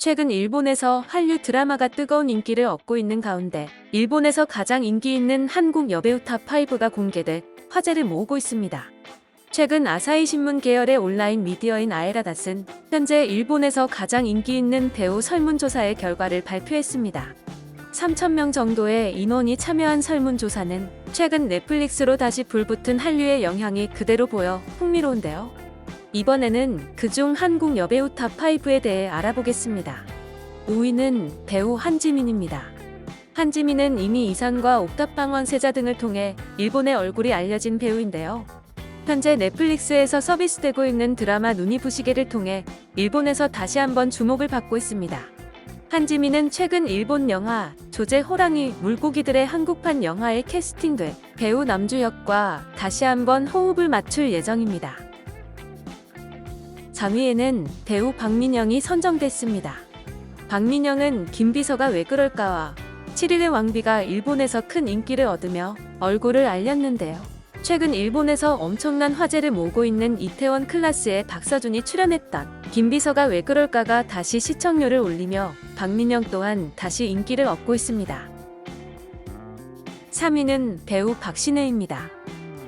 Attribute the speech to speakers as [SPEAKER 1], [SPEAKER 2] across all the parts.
[SPEAKER 1] 최근 일본에서 한류 드라마가 뜨거운 인기를 얻고 있는 가운데 일본에서 가장 인기 있는 한국 여배우 탑5가 공개돼 화제를 모으고 있습니다. 최근 아사히 신문 계열의 온라인 미디어인 아에라닷은 현재 일본에서 가장 인기 있는 배우 설문조사의 결과를 발표했습니다. 3,000명 정도의 인원이 참여한 설문조사는 최근 넷플릭스로 다시 불붙은 한류의 영향이 그대로 보여 흥미로운데요. 이번에는 그중 한국 여배우 탑5에 대해 알아보겠습니다. 5위는 배우 한지민입니다. 한지민은 이미 이산과 옥탑방원 세자 등을 통해 일본의 얼굴이 알려진 배우인데요. 현재 넷플릭스에서 서비스되고 있는 드라마 눈이 부시게를 통해 일본에서 다시 한번 주목을 받고 있습니다. 한지민은 최근 일본 영화 조제 호랑이 물고기들의 한국판 영화에 캐스팅돼 배우 남주혁과 다시 한번 호흡을 맞출 예정입니다. 3위에는 배우 박민영이 선정됐습니다. 박민영은 김비서가 왜 그럴까와 7일의 왕비가 일본에서 큰 인기를 얻으며 얼굴을 알렸는데요. 최근 일본에서 엄청난 화제를 모으고 있는 이태원 클라스에 박서준이 출연했던 김비서가 왜 그럴까가 다시 시청률을 올리며 박민영 또한 다시 인기를 얻고 있습니다. 3위는 배우 박신혜입니다.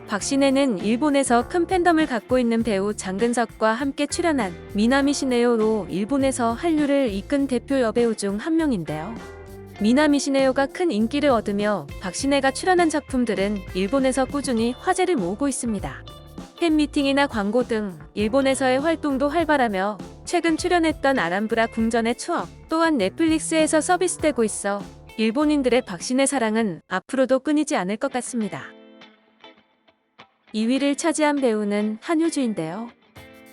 [SPEAKER 1] 박신혜는 일본에서 큰 팬덤을 갖고 있는 배우 장근석과 함께 출연한 미나미 시네요로 일본에서 한류를 이끈 대표 여배우 중 한 명인데요. 미나미 시네요가 큰 인기를 얻으며 박신혜가 출연한 작품들은 일본에서 꾸준히 화제를 모으고 있습니다. 팬미팅이나 광고 등 일본에서의 활동도 활발하며 최근 출연했던 아람브라 궁전의 추억 또한 넷플릭스에서 서비스되고 있어 일본인들의 박신혜 사랑은 앞으로도 끊이지 않을 것 같습니다. 2위를 차지한 배우는 한효주인데요.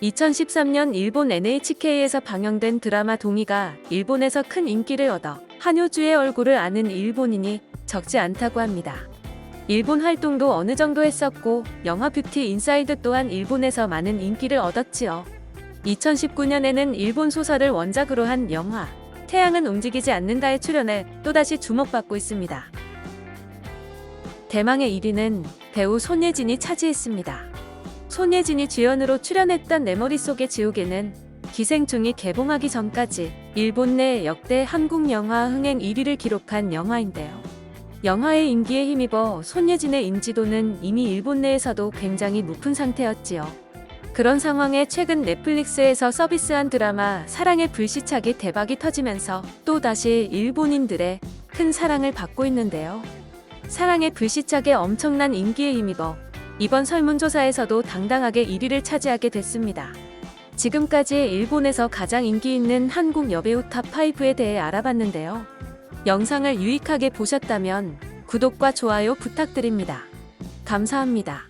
[SPEAKER 1] 2013년 일본 NHK에서 방영된 드라마 동의가 일본에서 큰 인기를 얻어 한효주의 얼굴을 아는 일본인이 적지 않다고 합니다. 일본 활동도 어느 정도 했었고 영화 뷰티 인사이드 또한 일본에서 많은 인기를 얻었지요. 2019년에는 일본 소설을 원작으로 한 영화 태양은 움직이지 않는다에 출연해 또다시 주목받고 있습니다. 대망의 1위는 배우 손예진이 차지했습니다. 손예진이 주연으로 출연했던 내 머릿속의 지우개는 기생충이 개봉하기 전까지 일본 내 역대 한국 영화 흥행 1위를 기록한 영화인데요. 영화의 인기에 힘입어 손예진의 인지도는 이미 일본 내에서도 굉장히 높은 상태였지요. 그런 상황에 최근 넷플릭스에서 서비스한 드라마 사랑의 불시착이 대박이 터지면서 또다시 일본인들의 큰 사랑을 받고 있는데요. 사랑의 불시착에 엄청난 인기에 힘입어 이번 설문조사에서도 당당하게 1위를 차지하게 됐습니다. 지금까지 일본에서 가장 인기 있는 한국 여배우 탑5에 대해 알아봤는데요. 영상을 유익하게 보셨다면 구독과 좋아요 부탁드립니다. 감사합니다.